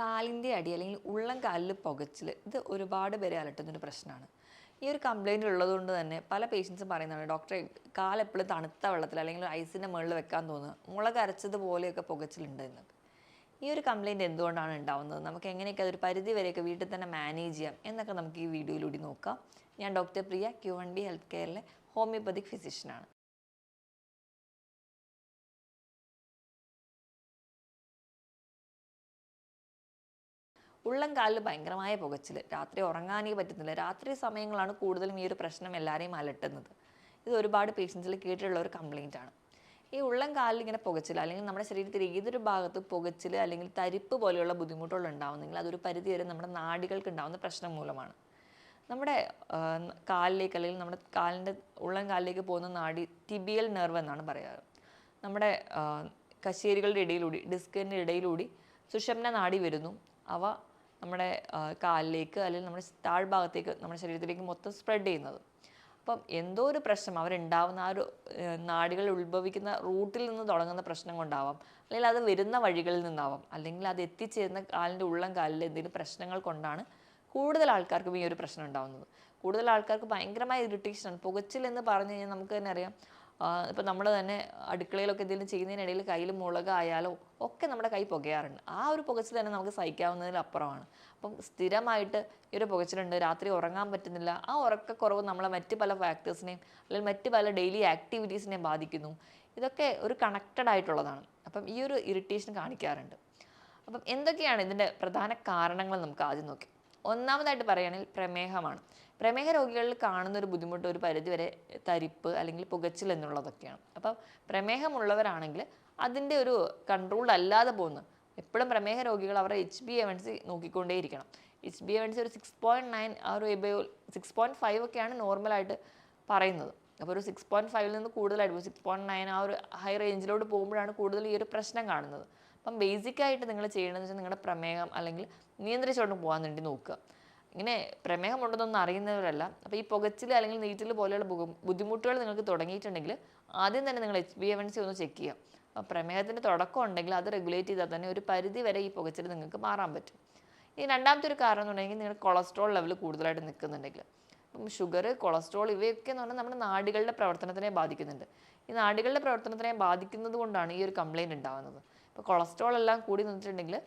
കാലിന്റെ അടി അല്ലെങ്കിൽ ഉള്ളം കാലിൽ പുകച്ചിൽ ഇത് ഒരുപാട് പേരെ അലട്ടുന്നൊരു പ്രശ്നമാണ്. ഈ ഒരു കംപ്ലൈന്റ് ഉള്ളതുകൊണ്ട് തന്നെ പല പേഷ്യൻസും പറയുന്നതാണ് ഡോക്ടറെ കാലെപ്പോഴും തണുത്ത വെള്ളത്തിൽ അല്ലെങ്കിൽ ഐസിന്റെ മുകളിൽ വെക്കാൻ തോന്നുക മുളക് അരച്ചതുപോലെയൊക്കെ പുകച്ചിലുണ്ട് എന്നൊക്കെ. ഈ ഒരു കംപ്ലൈന്റ് എന്തുകൊണ്ടാണ് ഉണ്ടാവുന്നത്? നമുക്ക് എങ്ങനെയൊക്കെ അതൊരു പരിധി വരെയൊക്കെ വീട്ടിൽ തന്നെ മാനേജ് ചെയ്യാം എന്നൊക്കെ നമുക്ക് ഈ വീഡിയോയിലൂടെ നോക്കാം. ഞാൻ doctor Priya Q one B health കെയറിലെ homoeopathic ഫിസിഷ്യനാണ് ഉള്ളം കാലിൽ ഭയങ്കരമായ പുകച്ചിൽ രാത്രി ഉറങ്ങാനേ പറ്റുന്നില്ല രാത്രി സമയങ്ങളാണ് കൂടുതലും ഈ ഒരു പ്രശ്നം എല്ലാവരെയും അലട്ടുന്നത്. ഇത് ഒരുപാട് പേഷ്യൻസിൽ കേട്ടിട്ടുള്ള ഒരു കംപ്ലയിന്റ് ആണ്. ഈ ഉള്ളം കാലിൽ ഇങ്ങനെ പുകച്ചിൽ അല്ലെങ്കിൽ നമ്മുടെ ശരീരത്തിൽ ഏതൊരു ഭാഗത്ത് പുകച്ചിൽ അല്ലെങ്കിൽ തരിപ്പ് പോലെയുള്ള ബുദ്ധിമുട്ടുകൾ ഉണ്ടാവുന്നെങ്കിൽ അതൊരു പരിധി വരെ നമ്മുടെ നാടികൾക്ക് ഉണ്ടാകുന്ന പ്രശ്നം മൂലമാണ്. നമ്മുടെ കാലിലേക്ക് അല്ലെങ്കിൽ നമ്മുടെ കാലിന്റെ ഉള്ളം കാലിലേക്ക് പോകുന്ന നാടി ടിബിയൽ നെർവ് എന്നാണ് പറയാറ് നമ്മുടെ കശേരികളുടെ ഇടയിലൂടി ഡിസ്കിന്റെ ഇടയിലൂടി സുഷമന നാടി വരുന്നു. അവ നമ്മുടെ കാലിലേക്ക് അല്ലെങ്കിൽ നമ്മുടെ താഴ്ഭാഗത്തേക്ക് നമ്മുടെ ശരീരത്തിലേക്ക് മൊത്തം സ്പ്രെഡ് ചെയ്യുന്നത്. അപ്പം എന്തോ ഒരു പ്രശ്നം അവരുണ്ടാവുന്ന ആ ഒരു നാടുകളിൽ ഉത്ഭവിക്കുന്ന റൂട്ടിൽ നിന്ന് തുടങ്ങുന്ന പ്രശ്നം കൊണ്ടാവാം. അല്ലെങ്കിൽ അത് വരുന്ന വഴികളിൽ നിന്നാവാം. അല്ലെങ്കിൽ അത് എത്തിച്ചേരുന്ന കാലിന്റെ ഉള്ളം കാലിൽ എന്തെങ്കിലും പ്രശ്നങ്ങൾ കൊണ്ടാണ് കൂടുതൽ ആൾക്കാർക്കും ഈ ഒരു പ്രശ്നം ഉണ്ടാവുന്നത്. കൂടുതൽ ആൾക്കാർക്ക് ഭയങ്കരമായ ഇറിറ്റേഷനാണ് പുകച്ചിൽ എന്ന് പറഞ്ഞു കഴിഞ്ഞാൽ നമുക്ക് തന്നെ അറിയാം ഇപ്പം നമ്മൾ തന്നെ അടുക്കളയിലൊക്കെ എന്തെങ്കിലും ചെയ്യുന്നതിനിടയിൽ കയ്യിൽ മുളകായാലോ ഒക്കെ നമ്മുടെ കൈ പുകയാറുണ്ട്. ആ ഒരു പുകച്ചിൽ തന്നെ നമുക്ക് സഹിക്കാവുന്നതിലപ്പുറമാണ് അപ്പം സ്ഥിരമായിട്ട് ഈ ഒരു പുകച്ചിലുണ്ട്. രാത്രി ഉറങ്ങാൻ പറ്റുന്നില്ല. ആ ഉറക്കക്കുറവ് നമ്മളെ മറ്റ് പല ഫാക്ടേഴ്സിനെയും അല്ലെങ്കിൽ മറ്റ് പല ഡെയിലി ആക്ടിവിറ്റീസിനെയും ബാധിക്കുന്നു. ഇതൊക്കെ ഒരു കണക്റ്റഡ് ആയിട്ടുള്ളതാണ്. അപ്പം ഈ ഒരു ഇറിറ്റേഷൻ കാണിക്കാറുണ്ട്. അപ്പം എന്തൊക്കെയാണ് ഇതിന്റെ പ്രധാന കാരണങ്ങൾ നമുക്ക് ആദ്യം നോക്കി. ഒന്നാമതായിട്ട് പറയുകയാണെങ്കിൽ പ്രമേഹമാണ്. പ്രമേഹ രോഗികളിൽ കാണുന്ന ഒരു ബുദ്ധിമുട്ട് ഒരു പരിധിവരെ തരിപ്പ് അല്ലെങ്കിൽ പുകച്ചിൽ എന്നുള്ളതൊക്കെയാണ്. അപ്പം പ്രമേഹമുള്ളവരാണെങ്കിൽ അതിന്റെ ഒരു കൺട്രോൾഡ് അല്ലാതെ പോകുന്നു. എപ്പോഴും പ്രമേഹ രോഗികൾ അവരുടെ H B A one C നോക്കിക്കൊണ്ടേയിരിക്കണം. H B A one C ഒരു സിക്സ് പോയിന്റ് നയൻ ആ ഒരു എബയോ സിക്സ് പോയിന്റ് ഫൈവ് ഒക്കെയാണ് നോർമലായിട്ട് പറയുന്നത്. അപ്പോൾ ഒരു സിക്സ് പോയിന്റ് ഫൈവിൽ നിന്ന് കൂടുതലായിട്ട് സിക്സ് പോയിന്റ് നയൻ ആ ഒരു ഹൈ റേഞ്ചിലോട്ട് പോകുമ്പോഴാണ് കൂടുതൽ ഈ ഒരു പ്രശ്നം കാണുന്നത്. അപ്പം ബേസിക് ആയിട്ട് നിങ്ങൾ ചെയ്യണമെന്ന് വെച്ചാൽ നിങ്ങളുടെ പ്രമേഹം അല്ലെങ്കിൽ നിയന്ത്രിച്ചുകൊണ്ട് പോകാൻ വേണ്ടി നോക്കുക. ഇങ്ങനെ പ്രമേഹം ഉണ്ടെന്നൊന്നും അറിയുന്നവരല്ല. അപ്പോൾ ഈ പുകച്ചിൽ അല്ലെങ്കിൽ നീറ്റിൽ പോലെയുള്ള ബുദ്ധിമുട്ടുകൾ നിങ്ങൾക്ക് തുടങ്ങിയിട്ടുണ്ടെങ്കിൽ ആദ്യം തന്നെ നിങ്ങൾ H B A one C ഒന്ന് ചെക്ക് ചെയ്യുക. അപ്പോൾ പ്രമേഹത്തിന്റെ തുടക്കം ഉണ്ടെങ്കിൽ അത് റെഗുലേറ്റ് ചെയ്താൽ തന്നെ ഒരു പരിധി വരെ ഈ പുകച്ചിൽ നിങ്ങൾക്ക് മാറാൻ പറ്റും. ഈ രണ്ടാമത്തെ ഒരു കാരണം എന്ന് പറഞ്ഞെങ്കിൽ നിങ്ങളുടെ കൊളസ്ട്രോൾ ലെവൽ കൂടുതലായിട്ട് നിൽക്കുന്നുണ്ടെങ്കിൽ. അപ്പം ഷുഗർ കൊളസ്ട്രോൾ ഇവയൊക്കെ എന്ന് പറഞ്ഞാൽ നമ്മുടെ നാടുകളുടെ പ്രവർത്തനത്തിനെ ബാധിക്കുന്നുണ്ട്. ഈ നാടുകളുടെ പ്രവർത്തനത്തിനെ ബാധിക്കുന്നത് കൊണ്ടാണ് ഈ ഒരു കംപ്ലയിന്റ് ഉണ്ടാകുന്നത്. ഇപ്പോൾ കൊളസ്ട്രോൾ എല്ലാം കൂടി നിന്നിട്ടുണ്ടെങ്കിൽ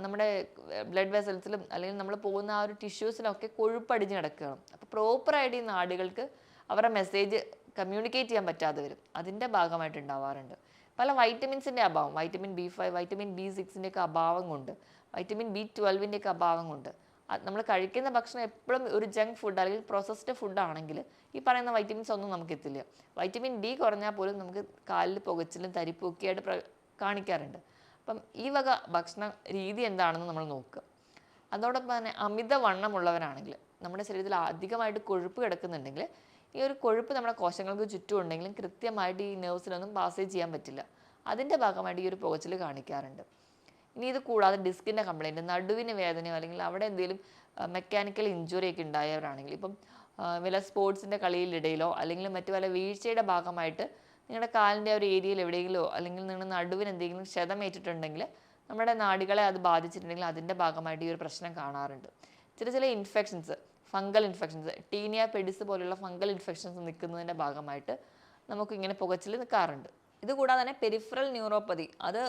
നമ്മുടെ ബ്ലഡ് വെസൽസിലും അല്ലെങ്കിൽ നമ്മൾ പോകുന്ന ആ ഒരു ടിഷ്യൂസിലൊക്കെ കൊഴുപ്പടിഞ്ഞ് കിടക്കുകയാണ്. അപ്പോൾ പ്രോപ്പറായിട്ട് ഈ നാടുകൾക്ക് അവരുടെ മെസ്സേജ് കമ്മ്യൂണിക്കേറ്റ് ചെയ്യാൻ പറ്റാതെ വരും. അതിന്റെ ഭാഗമായിട്ട് ഉണ്ടാവാറുണ്ട്. പല വൈറ്റമിൻസിന്റെ അഭാവം vitamin B five vitamin B സിക്സിന്റെ ഒക്കെ അഭാവം കൊണ്ട് വൈറ്റമിൻ ബി ട്വൽവിന്റെ ഒക്കെ അഭാവം കൊണ്ട് നമ്മൾ കഴിക്കുന്ന ഭക്ഷണം എപ്പോഴും ഒരു ജങ്ക് ഫുഡ് അല്ലെങ്കിൽ പ്രോസസ്ഡ് ഫുഡ് ആണെങ്കിൽ ഈ പറയുന്ന വൈറ്റമിൻസ് ഒന്നും നമുക്ക് എത്തില്ല. വൈറ്റമിൻ ഡി കുറഞ്ഞാൽ പോലും നമുക്ക് കാലിൽ പുകച്ചിലും തരിപ്പും ഒക്കെ ആയിട്ട് പ്ര- കാണിക്കാറുണ്ട്. അപ്പം ഈ വക ഭക്ഷണ രീതി എന്താണെന്ന് നമ്മൾ നോക്കുക. അതോടൊപ്പം തന്നെ അമിത വണ്ണമുള്ളവരാണെങ്കിൽ നമ്മുടെ ശരീരത്തിൽ അധികമായിട്ട് കൊഴുപ്പ് കിടക്കുന്നുണ്ടെങ്കിൽ ഈ ഒരു കൊഴുപ്പ് നമ്മുടെ കോശങ്ങൾക്ക് ചുറ്റും ഉണ്ടെങ്കിലും കൃത്യമായിട്ട് ഈ നെർവ്സിലൊന്നും പാസേജ് ചെയ്യാൻ പറ്റില്ല. അതിന്റെ ഭാഗമായിട്ട് ഈ ഒരു പുകച്ചിൽ കാണിക്കാറുണ്ട്. ഇനി ഇത് കൂടാതെ ഡിസ്കിന്റെ കംപ്ലൈന്റ് നടുവിന് വേദനയോ അല്ലെങ്കിൽ അവിടെ എന്തെങ്കിലും മെക്കാനിക്കൽ ഇഞ്ചുറി ഒക്കെ ഉണ്ടായവരാണെങ്കിൽ ഇപ്പം വല്ല സ്പോർട്സിന്റെ കളിയിലിടയിലോ അല്ലെങ്കിൽ മറ്റു വല്ല വീഴ്ചയുടെ ഭാഗമായിട്ട് നിങ്ങളുടെ കാലിന്റെ ഒരു ഏരിയയിൽ എവിടെയെങ്കിലോ അല്ലെങ്കിൽ നിങ്ങളുടെ നടുവിന് എന്തെങ്കിലും ക്ഷതമേറ്റിട്ടുണ്ടെങ്കിൽ നമ്മുടെ നാടികളെ അത് ബാധിച്ചിട്ടുണ്ടെങ്കിൽ അതിന്റെ ഭാഗമായിട്ട് ഈ ഒരു പ്രശ്നം കാണാറുണ്ട്. ചില ചില infections fungal infections tinea pedis പോലുള്ള ഫംഗൽ ഇൻഫെക്ഷൻസ് നിൽക്കുന്നതിന്റെ ഭാഗമായിട്ട് നമുക്ക് ഇങ്ങനെ പുകച്ചിൽ നിൽക്കാറുണ്ട്. ഇത് കൂടാതെ തന്നെ പെരിഫറൽ ന്യൂറോപ്പതി അത്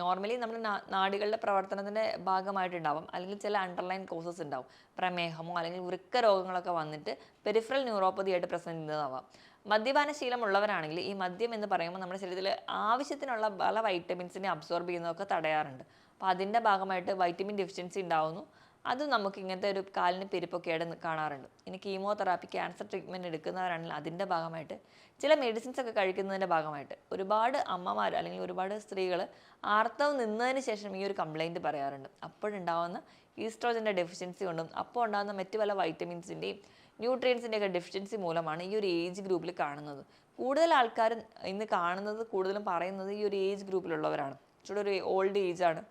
നോർമലി നമ്മുടെ നാടുകളുടെ പ്രവർത്തനത്തിന്റെ ഭാഗമായിട്ടുണ്ടാവും. അല്ലെങ്കിൽ ചില അണ്ടർലൈൻ കോസസ് ഉണ്ടാവും. പ്രമേഹമോ അല്ലെങ്കിൽ വൃക്ക രോഗങ്ങളൊക്കെ വന്നിട്ട് പെരിഫറൽ ന്യൂറോപ്പതി ആയിട്ട് പ്രസന്റ് ചെയ്യുന്നതാവാം. മദ്യപാന ശീലമുള്ളവരാണെങ്കിൽ ഈ മദ്യം എന്ന് പറയുമ്പോൾ നമ്മുടെ ശരീരത്തിൽ ആവശ്യത്തിനുള്ള പല വൈറ്റമിൻസിനെ അബ്സോർബ് ചെയ്യുന്നതൊക്കെ തടയാറുണ്ട്. അപ്പോൾ അതിന്റെ ഭാഗമായിട്ട് വൈറ്റമിൻ ഡെഫിഷ്യൻസി ഉണ്ടാവുന്നു. അത് നമുക്ക് ഇങ്ങനത്തെ ഒരു കാലിന് പെരുപ്പൊക്കെ ആയിട്ട് കാണാറുണ്ട്. ഇനി കീമോതെറാപ്പി ക്യാൻസർ ട്രീറ്റ്മെന്റ് എടുക്കുന്നവരാണെങ്കിൽ അതിന്റെ ഭാഗമായിട്ട് ചില മെഡിസിൻസ് ഒക്കെ കഴിക്കുന്നതിന്റെ ഭാഗമായിട്ട് ഒരുപാട് അമ്മമാർ അല്ലെങ്കിൽ ഒരുപാട് സ്ത്രീകൾ ആർത്തവം നിന്നതിന് ശേഷം ഈ ഒരു കംപ്ലൈന്റ് പറയാറുണ്ട്. അപ്പോഴുണ്ടാവുന്ന ഈസ്ട്രോജന്റെ ഡെഫിഷ്യൻസി കൊണ്ടും അപ്പോൾ ഉണ്ടാകുന്ന മറ്റു പല വൈറ്റമിൻസിന്റെയും ന്യൂട്രിയൻസിന്റെ ഒക്കെ ഡെഫിഷ്യൻസി മൂലമാണ് ഈ ഒരു ഏജ് ഗ്രൂപ്പിൽ കാണുന്നത്. കൂടുതൽ ആൾക്കാർ ഇന്ന് കാണുന്നത് കൂടുതലും പറയുന്നത് ഈ ഒരു ഏജ് ഗ്രൂപ്പിലുള്ളവരാണ് ഇച്ചിരി ഒരു ഓൾഡ് ഏജാണ്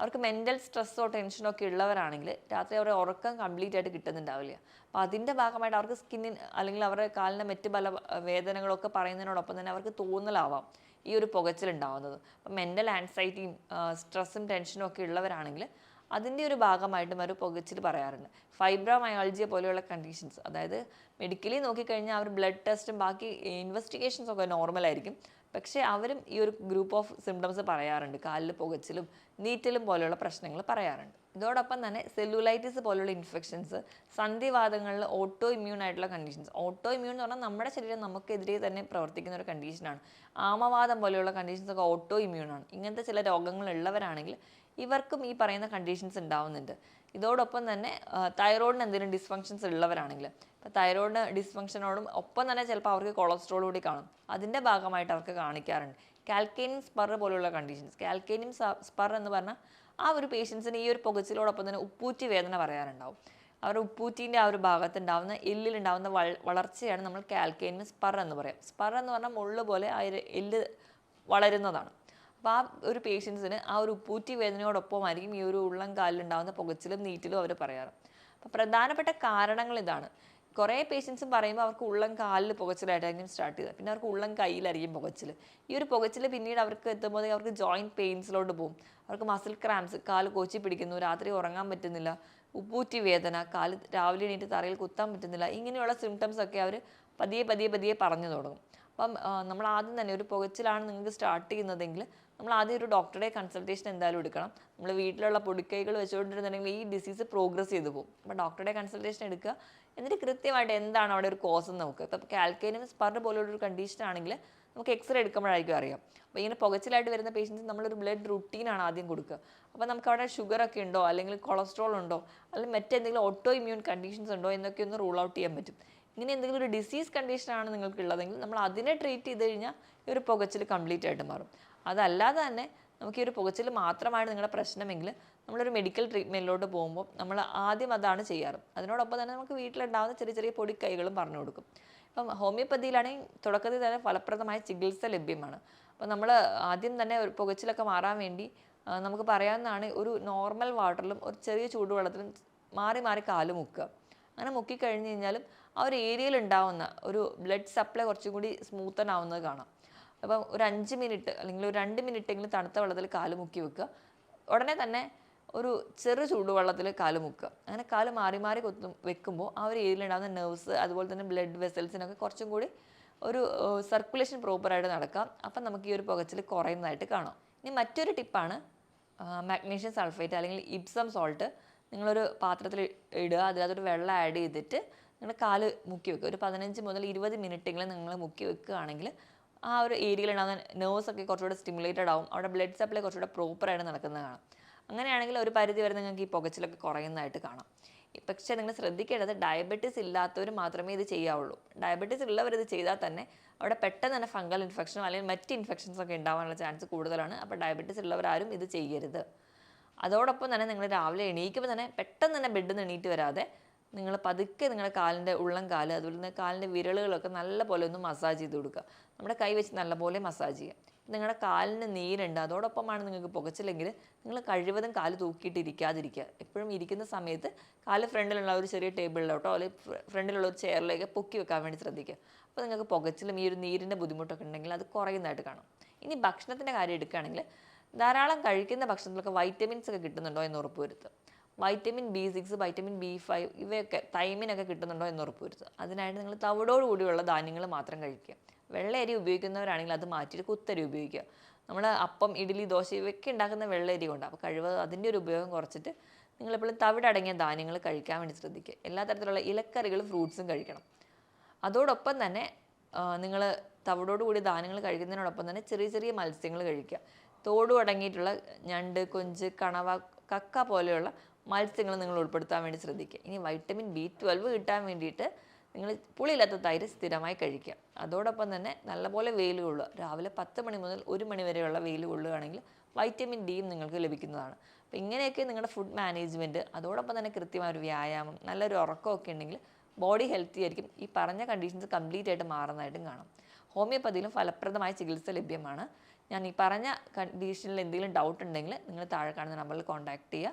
അവർക്ക് മെന്റൽ സ്ട്രെസ്സോ ടെൻഷനോ ഒക്കെ ഉള്ളവരാണെങ്കിൽ രാത്രി അവരുടെ ഉറക്കം കംപ്ലീറ്റ് ആയിട്ട് കിട്ടുന്നുണ്ടാവില്ല. അപ്പോൾ അതിന്റെ ഭാഗമായിട്ട് അവർക്ക് സ്കിന്നിന് അല്ലെങ്കിൽ അവരുടെ കാലിന്റെ മറ്റ് പല വേദനകളൊക്കെ പറയുന്നതിനോടൊപ്പം തന്നെ അവർക്ക് തോന്നലാവാം ഈ ഒരു പുകച്ചിലുണ്ടാവുന്നത് അപ്പം മെന്റൽ ആൻസൈറ്റിയും സ്ട്രെസ്സും ടെൻഷനും ഒക്കെ ഉള്ളവരാണെങ്കിൽ അതിന്റെ ഒരു ഭാഗമായിട്ടും അവർ പുകച്ചിൽ പറയാറുണ്ട്. ഫൈബ്രോമയോളജിയ പോലെയുള്ള കണ്ടീഷൻസ് അതായത് മെഡിക്കലി നോക്കിക്കഴിഞ്ഞാൽ അവർ ബ്ലഡ് ടെസ്റ്റും ബാക്കി ഇൻവെസ്റ്റിഗേഷൻസ് ഒക്കെ നോർമലായിരിക്കും പക്ഷേ അവരും ഈ ഒരു ഗ്രൂപ്പ് ഓഫ് സിംറ്റംസ് പറയാറുണ്ട്. കാലിൽ പുകച്ചിലും നീറ്റലും പോലെയുള്ള പ്രശ്നങ്ങൾ പറയാറുണ്ട്. ഇതോടൊപ്പം തന്നെ സെല്ലുലൈറ്റിസ് പോലുള്ള ഇൻഫെക്ഷൻസ് സന്ധിവാദങ്ങളിൽ ഓട്ടോ ഇമ്മ്യൂൺ ആയിട്ടുള്ള കണ്ടീഷൻസ് ഓട്ടോ ഇമ്മ്യൂൺ എന്ന് പറഞ്ഞാൽ നമ്മുടെ ശരീരം നമുക്കെതിരെ തന്നെ പ്രവർത്തിക്കുന്ന ഒരു കണ്ടീഷനാണ് ആമവാദം പോലെയുള്ള കണ്ടീഷൻസ് ഒക്കെ ഓട്ടോ ഇമ്മ്യൂൺ ആണ്. ഇങ്ങനത്തെ ചില രോഗങ്ങൾ ഉള്ളവരാണെങ്കിൽ ഇവർക്കും ഈ പറയുന്ന കണ്ടീഷൻസ് ഉണ്ടാവുന്നുണ്ട്. ഇതോടൊപ്പം തന്നെ തൈറോയിഡിന് എന്തെങ്കിലും ഡിസ്ഫങ്ഷൻസ് ഉള്ളവരാണെങ്കിൽ തൈറോയിഡിന് ഡിസ്ഫങ്ഷനോടും ഒപ്പം തന്നെ ചിലപ്പോൾ അവർക്ക് കൊളസ്ട്രോൾ കൂടി കാണും. അതിന്റെ ഭാഗമായിട്ട് അവർക്ക് കാണിക്കാറുണ്ട്. കാൽക്കേനിയം സ്പർ പോലുള്ള കണ്ടീഷൻസ് കാൽക്കേനിയം സ്പർ എന്ന് പറഞ്ഞാൽ ആ ഒരു പേഷ്യൻസിന് ഈ ഒരു പുകച്ചിലോടൊപ്പം തന്നെ ഉപ്പൂറ്റി വേദന പറയാറുണ്ടാവും. അവരുടെ ഉപ്പൂറ്റീന്റെ ആ ഒരു ഭാഗത്തുണ്ടാവുന്ന എല്ലിലുണ്ടാവുന്ന വൾ വളർച്ചയാണ് നമ്മൾ കാൽക്കേനിയം സ്പർ എന്ന് പറയാം. സ്പർ എന്ന് പറഞ്ഞാൽ മുള്ളു പോലെ ആ എല്ല് വളരുന്നതാണ്. അപ്പോൾ ആ ഒരു പേഷ്യൻസിന് ആ ഒരു ഉപ്പൂറ്റി വേദനയോടൊപ്പമായിരിക്കും ഈ ഒരു ഉള്ളം കാലിലുണ്ടാകുന്ന പുകച്ചിലും നീറ്റിലും അവർ പറയാറ്. അപ്പോൾ പ്രധാനപ്പെട്ട കാരണങ്ങൾ ഇതാണ്. കുറേ പേഷ്യൻസും പറയുമ്പോൾ അവർക്ക് ഉള്ളം കാലിൽ പുകച്ചിലായിട്ടായിരിക്കും സ്റ്റാർട്ട് ചെയ്തത് പിന്നെ അവർക്ക് ഉള്ളം കയ്യിലായിരിക്കും പുകച്ചിൽ ഈ ഒരു പുകച്ചിൽ പിന്നീട് അവർക്ക് എത്തുമ്പോൾ അവർക്ക് ജോയിന്റ് പെയിൻസിലോട്ട് പോകും. അവർക്ക് മസിൽ ക്രാംസ് കാൽ കൊച്ചി പിടിക്കുന്നു രാത്രി ഉറങ്ങാൻ പറ്റുന്നില്ല ഉപ്പൂറ്റി വേദന കാൽ രാവിലെ എണീറ്റ് തറയിൽ കുത്താൻ പറ്റുന്നില്ല ഇങ്ങനെയുള്ള സിംറ്റംസ് ഒക്കെ അവർ പതിയെ പതിയെ പതിയെ പറഞ്ഞു തുടങ്ങും. അപ്പം നമ്മൾ ആദ്യം തന്നെ ഒരു പുകച്ചിലാണ് നിങ്ങൾക്ക് സ്റ്റാർട്ട് ചെയ്യുന്നതെങ്കിൽ നമ്മൾ ആദ്യം ഒരു ഡോക്ടറുടെ കൺസൾട്ടേഷൻ എന്തായാലും എടുക്കണം. നമ്മൾ വീട്ടിലുള്ള പൊടിക്കൈകൾ വെച്ചുകൊണ്ടിരുന്നുണ്ടെങ്കിൽ ഈ ഡിസീസ് പ്രോഗ്രസ് ചെയ്തു പോകും. അപ്പോൾ ഡോക്ടറുടെ കൺസൾട്ടേഷൻ എടുക്കുക. എന്നിട്ട് കൃത്യമായിട്ട് എന്താണ് അവിടെ ഒരു കോസ് എന്ന് നോക്കുക. ഇപ്പോൾ കാൽക്കേനും പോലുള്ള ഒരു കണ്ടീഷൻ ആണെങ്കിൽ നമുക്ക് എക്സ്റേ എടുക്കുമ്പോഴായിരിക്കും അറിയാം. അപ്പോൾ ഇങ്ങനെ പുകച്ചിലായിട്ട് വരുന്ന പേഷ്യൻസ് നമ്മളൊരു ബ്ലഡ് റുട്ടീനാണ് ആദ്യം കൊടുക്കുക. അപ്പോൾ നമുക്ക് അവിടെ ഷുഗർ ഒക്കെ ഉണ്ടോ? അല്ലെങ്കിൽ കൊളസ്ട്രോൾ ഉണ്ടോ? അല്ലെങ്കിൽ മറ്റെന്തെങ്കിലും ഓട്ടോ ഇമ്മ്യൂൺ കണ്ടീഷൻസ് ഉണ്ടോ? എന്നൊക്കെ ഒന്ന് റൂൾ ഔട്ട് ചെയ്യാൻ പറ്റും. ഇങ്ങനെ എന്തെങ്കിലും ഒരു ഡിസീസ് കണ്ടീഷനാണ് നിങ്ങൾക്ക് ഉള്ളതെങ്കിൽ നമ്മൾ അതിനെ ട്രീറ്റ് ചെയ്ത് കഴിഞ്ഞാൽ ഈ ഒരു പുകച്ചിൽ കംപ്ലീറ്റ് ആയിട്ട് മാറും. അതല്ലാതെ തന്നെ നമുക്ക് ഈ ഒരു പുകച്ചിൽ മാത്രമാണ് നിങ്ങളുടെ പ്രശ്നമെങ്കിൽ നമ്മളൊരു മെഡിക്കൽ ട്രീറ്റ്മെന്റിലോട്ട് പോകുമ്പോൾ നമ്മൾ ആദ്യം അതാണ് ചെയ്യാറ്. അതിനോടൊപ്പം തന്നെ നമുക്ക് വീട്ടിലുണ്ടാകുന്ന ചെറിയ ചെറിയ പൊടിക്കൈകളും പറഞ്ഞു കൊടുക്കും. ഇപ്പം ഹോമിയോപ്പതിയിലാണെങ്കിൽ തുടക്കത്തിൽ തന്നെ ഫലപ്രദമായ ചികിത്സ ലഭ്യമാണ്. അപ്പോൾ നമ്മൾ ആദ്യം തന്നെ ഒരു പുകച്ചിലൊക്കെ മാറാൻ വേണ്ടി നമുക്ക് പറയാവുന്നതാണ് ഒരു നോർമൽ വാട്ടറിലും ഒരു ചെറിയ ചൂടുവെള്ളത്തിലും മാറി മാറി കാൽ മുക്കുക. അങ്ങനെ മുക്കി കഴിഞ്ഞ് കഴിഞ്ഞാലും ആ ഒരു ഏരിയയിൽ ഉണ്ടാവുന്ന ഒരു ബ്ലഡ് സപ്ലൈ കുറച്ചും കൂടി സ്മൂത്തൻ ആവുന്നത് കാണാം. അപ്പം ഒരു അഞ്ച് മിനിറ്റ് അല്ലെങ്കിൽ ഒരു രണ്ട് മിനിറ്റ് എങ്കിലും തണുത്ത വെള്ളത്തിൽ കാൽ മുക്കി വെക്കുക. ഉടനെ തന്നെ ഒരു ചെറു ചൂടുവെള്ളത്തിൽ കാൽ മുക്കുക. അങ്ങനെ കാൽ മാറി മാറി കൊത്തും വെക്കുമ്പോൾ ആ ഒരു ഏരിയയിലുണ്ടാകുന്ന നെർവ്സ് അതുപോലെ തന്നെ ബ്ലഡ് വെസൽസിനൊക്കെ കുറച്ചും കൂടി ഒരു സർക്കുലേഷൻ പ്രോപ്പറായിട്ട് നടക്കാം. അപ്പം നമുക്ക് ഈ ഒരു പുകച്ചിൽ കുറയുന്നതായിട്ട് കാണാം. ഇനി മറ്റൊരു ടിപ്പാണ് മാഗ്നീഷ്യം സൾഫേറ്റ് അല്ലെങ്കിൽ ഇപ്സം സോൾട്ട് നിങ്ങളൊരു പാത്രത്തിൽ ഇടുക അതിനകത്തൊരു വെള്ളം ആഡ് ചെയ്തിട്ട് നിങ്ങളുടെ കാൽ മുക്കി വെക്കുക. ഒരു പതിനഞ്ച് മുതൽ ഇരുപത് മിനിറ്റെങ്കിലും നിങ്ങൾ മുക്കി വെക്കുകയാണെങ്കിൽ ആ ഒരു ഏരിയയിലുണ്ടാകുന്ന നെർവ്സ് ഒക്കെ കുറച്ചുകൂടെ സ്റ്റിമുലേറ്റഡ് ആവും. അവിടെ ബ്ലഡ് സപ്ലൈ കുറച്ചുകൂടെ പ്രോപ്പറായിട്ട് നടക്കുന്നത് കാണാം. അങ്ങനെയാണെങ്കിൽ ഒരു പരിധി വരെ നിങ്ങൾക്ക് ഈ പുകച്ചിലൊക്കെ കുറയുന്നതായിട്ട് കാണാം. പക്ഷേ നിങ്ങൾ ശ്രദ്ധിക്കേണ്ടത് ഡയബറ്റീസ് ഇല്ലാത്തവർ മാത്രമേ ഇത് ചെയ്യാവുള്ളൂ. ഡയബറ്റീസ് ഉള്ളവർ ഇത് ചെയ്താൽ തന്നെ അവിടെ പെട്ടെന്ന് തന്നെ ഫംഗൽ ഇൻഫെക്ഷനോ അല്ലെങ്കിൽ മറ്റ് ഇൻഫെക്ഷൻസ് ഒക്കെ ഉണ്ടാവാനുള്ള ചാൻസ് കൂടുതലാണ്. അപ്പോൾ ഡയബറ്റീസ് ഉള്ളവരാരും ഇത് ചെയ്യരുത്. അതോടൊപ്പം തന്നെ നിങ്ങൾ രാവിലെ എണീക്കുമ്പോൾ തന്നെ പെട്ടെന്ന് തന്നെ ബെഡിൽ നിന്ന് എണീറ്റ് വരാതെ നിങ്ങൾ പതുക്കെ നിങ്ങളുടെ കാലിന്റെ ഉള്ളം കാൽ അതുപോലെ തന്നെ കാലിന്റെ വിരലുകളൊക്കെ നല്ല പോലെ ഒന്ന് മസാജ് ചെയ്ത് കൊടുക്കുക. നമ്മുടെ കൈ വെച്ച് നല്ലപോലെ മസാജ് ചെയ്യുക. നിങ്ങളുടെ കാലിന് നീരുണ്ട് അതോടൊപ്പമാണ് നിങ്ങൾക്ക് പുകച്ചില്ലെങ്കിൽ നിങ്ങൾ കഴിവതും കാൽ തൂക്കിയിട്ട് ഇരിക്കാതിരിക്കുക എപ്പോഴും ഇരിക്കുന്ന സമയത്ത് കാൽ ഫ്രണ്ടിലുള്ള ഒരു ചെറിയ ടേബിളിലോട്ടോ അല്ലെങ്കിൽ ഫ്രണ്ടിലുള്ള ഒരു ചെയറിലേക്ക് പൊക്കി വെക്കാൻ വേണ്ടി ശ്രദ്ധിക്കുക. അപ്പോൾ നിങ്ങൾക്ക് പുകച്ചിലും ഈ ഒരു നീരിന്റെ ബുദ്ധിമുട്ടൊക്കെ ഉണ്ടെങ്കിൽ അത് കുറയുന്നതായിട്ട് കാണും. ഇനി ഭക്ഷണത്തിന്റെ കാര്യം എടുക്കുകയാണെങ്കിൽ ധാരാളം കഴിക്കുന്ന ഭക്ഷണത്തിലൊക്കെ വൈറ്റമിൻസ് ഒക്കെ കിട്ടുന്നുണ്ടോ എന്ന് ഉറപ്പുവരുത്തുക. Vitamin B six vitamin B five ഇവയൊക്കെ തൈമിനൊക്കെ കിട്ടുന്നുണ്ടോ എന്ന് ഉറപ്പുവരുത്തുക. അതിനായിട്ട് നിങ്ങൾ തവിടോട് കൂടിയുള്ള ധാന്യങ്ങൾ മാത്രം കഴിക്കുക. വെള്ളയരി ഉപയോഗിക്കുന്നവരാണെങ്കിൽ അത് മാറ്റിയിട്ട് കുത്തരി ഉപയോഗിക്കുക. നമ്മൾ അപ്പം ഇഡ്ഡലി ദോശ ഇവയൊക്കെ ഉണ്ടാക്കുന്ന വെള്ളയരി കൊണ്ട്. അപ്പോൾ കഴിവ് അതിന്റെ ഒരു ഉപയോഗം കുറച്ചിട്ട് നിങ്ങളെപ്പോഴും തവിടടങ്ങിയ ധാന്യങ്ങൾ കഴിക്കാൻ വേണ്ടി ശ്രദ്ധിക്കുക. എല്ലാ തരത്തിലുള്ള ഇലക്കറികളും ഫ്രൂട്ട്സും കഴിക്കണം. അതോടൊപ്പം തന്നെ നിങ്ങൾ തവിടോട് കൂടി ധാന്യങ്ങൾ കഴിക്കുന്നതിനോടൊപ്പം തന്നെ ചെറിയ ചെറിയ മത്സ്യങ്ങൾ കഴിക്കുക. തോടും അടങ്ങിയിട്ടുള്ള ഞണ്ട് കൊഞ്ച് കണവ കക്ക പോലെയുള്ള മത്സ്യങ്ങൾ നിങ്ങൾ ഉൾപ്പെടുത്താൻ വേണ്ടി ശ്രദ്ധിക്കുക. ഇനി വൈറ്റമിൻ ബി ട്വൽവ് കിട്ടാൻ വേണ്ടിയിട്ട് നിങ്ങൾ പുളിയില്ലാത്ത തൈര് സ്ഥിരമായി കഴിക്കുക. അതോടൊപ്പം തന്നെ നല്ലപോലെ വെയിൽ കൊള്ളുക. രാവിലെ പത്ത് മണി മുതൽ ഒരു മണി വരെയുള്ള വെയിൽ കൊള്ളുകയാണെങ്കിൽ വൈറ്റമിൻ ഡിയും നിങ്ങൾക്ക് ലഭിക്കുന്നതാണ്. അപ്പോൾ ഇങ്ങനെയൊക്കെ നിങ്ങളുടെ ഫുഡ് മാനേജ്മെന്റ് അതോടൊപ്പം തന്നെ കൃത്യമായ ഒരു വ്യായാമം നല്ലൊരു ഉറക്കമൊക്കെ ഉണ്ടെങ്കിൽ ബോഡി ഹെൽത്തി ആയിരിക്കും. ഈ പറഞ്ഞ കണ്ടീഷൻസ് കംപ്ലീറ്റ് ആയിട്ട് മാറുന്നതായിട്ടും കാണാം. ഹോമിയോപ്പതിയിലും ഫലപ്രദമായ ചികിത്സ ലഭ്യമാണ്. ഞാൻ ഈ പറഞ്ഞ കണ്ടീഷനിൽ എന്തെങ്കിലും ഡൗട്ട് ഉണ്ടെങ്കിൽ നിങ്ങൾ താഴെ കാണുന്ന നമ്പറിൽ കോൺടാക്ട് ചെയ്യുക.